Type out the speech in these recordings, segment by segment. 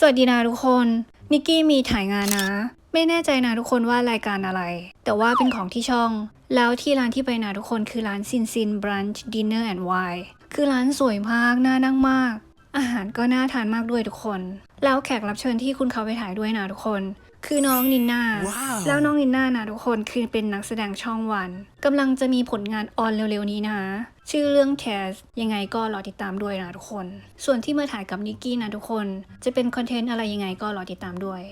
สวัสดีนะทุกคน นิกกี้มีถ่ายงานนะ ไม่แน่ใจนะทุกคนว่ารายการอะไร แต่ว่าเป็นของที่ช่อง แล้วที่ร้านที่ไปนะทุกคนคือร้านซินซินบรันช์ดินเนอร์แอนด์ไวน์คือร้านสวยมาก น่านั่งมาก อาหารก็น่าทานมากด้วยทุกคน แล้วแขกรับเชิญที่คุณเขาไปถ่ายด้วยนะทุกคน คือน้องนินนาว้าวแล้วน้องนินนานะทุกคนคือเป็นนักแสดงช่องวันกำลังจะมีผลงานออนเร็วๆนี้นะ ชื่อเรื่อง Test ยังไงก็รอติดตามด้วยนะทุกคน ส่วนที่มาถ่ายกับนิกกี้นะทุกคน จะเป็นคอนเทนต์อะไรยังไงก็รอติดตามด้วย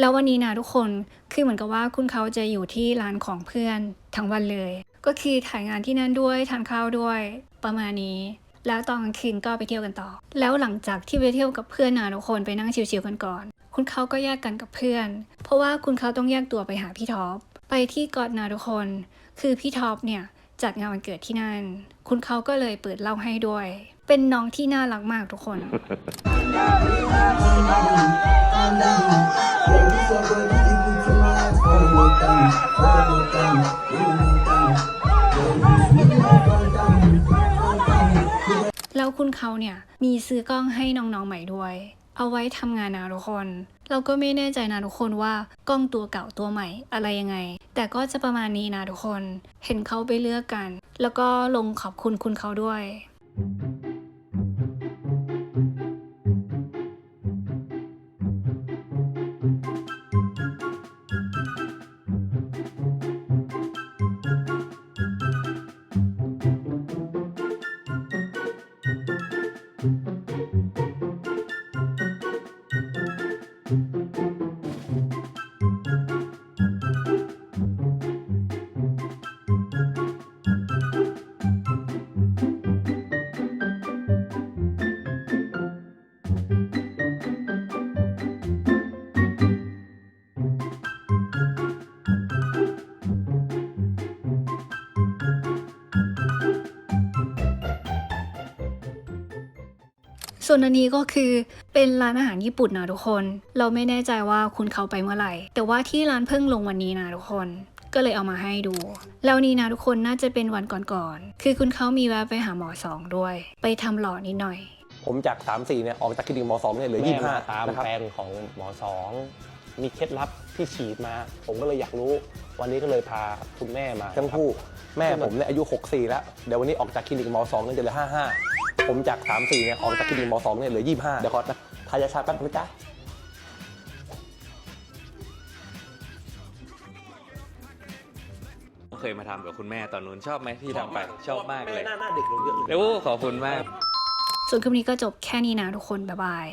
แล้ววันนี้นะทุกคนคือเหมือนกับว่าคุณเขาจะอยู่ที่ร้านของเพื่อนทั้งวันเลย ก็คือถ่ายงานที่นั่นด้วยทานข้าวด้วยประมาณนี้ แล้วตอนกลางคืนก็ไปเที่ยวกันต่อ แล้วหลังจากที่ไปเที่ยวกับเพื่อนนะทุกคนไปนั่งชิวๆกันก่อน คุณเขาก็แยกกันกับเพื่อน เพราะว่าคุณเขาต้องแยกตัวไปหาพี่ท็อปไปที่กอดนะทุกคน คือพี่ท็อปเนี่ยจัดงานวันเกิดที่นั่น คุณเขาก็เลยเปิดเล่าให้ด้วย เป็นน้องที่น่ารักมากทุกคน แล้วคุณเขาเนี่ย มีซื้อกล้องให้น้องๆใหม่ด้วย เอาไว้ทำงานนะทุกคน เราก็ไม่แน่ใจนะทุกคนว่ากล้องตัวเก่าตัวใหม่อะไรยังไง แต่ก็จะประมาณนี้นะทุกคน เห็นเขาไปเลือกกัน แล้วก็ลงขอบคุณคุณเขาด้วย ส่วนอันนี้ก็คือเป็นร้านอาหารญี่ปุ่นนะทุกคน เราไม่แน่ใจว่าคุณเขาไปเมื่อไหร่ แต่ว่าที่ร้านเพิ่งลงวันนี้นะทุกคนก็เลยเอามาให้ดู แล้วนี่นะทุกคนน่าจะเป็นวันก่อนๆ คือคุณเขามีแวะไปหาหมอสองด้วย ไปทำหล่อนิดหน่อย ผมจาก 3 4เนี่ยออกจากคลินิกหมอสองเนี่ยเหลือแม่ยี่ห้ามาตามนะครับแฟนของหมอสองมีเคล็ดลับที่ฉีดมา ผมก็เลยอยากรู้ วันนี้ก็เลยพาคุณแม่มาทั้งคู่ครับแม่ผมเนี่ยอายุ 64 แล้ว เดี๋ยววันนี้ออกจากคลินิกหมอสองเนี่ยจะเหลือ 55 ผมจาก 3 4เนี่ยออกจากคลินิกหมอสองเนี่ยเหลือ 25 เดี๋ยวขอนะทายาชาแป๊บนะจ๊ะเคยมาทำกับคุณแม่ตอนนู้นชอบไหมที่ทำไปชอบมากเลยแม่หน้าหน้าเด็กลงเยอะเลยโอ้ขอบคุณมาก ส่วนคลิปนี้ก็จบแค่นี้นะทุกคน บ๊ายบาย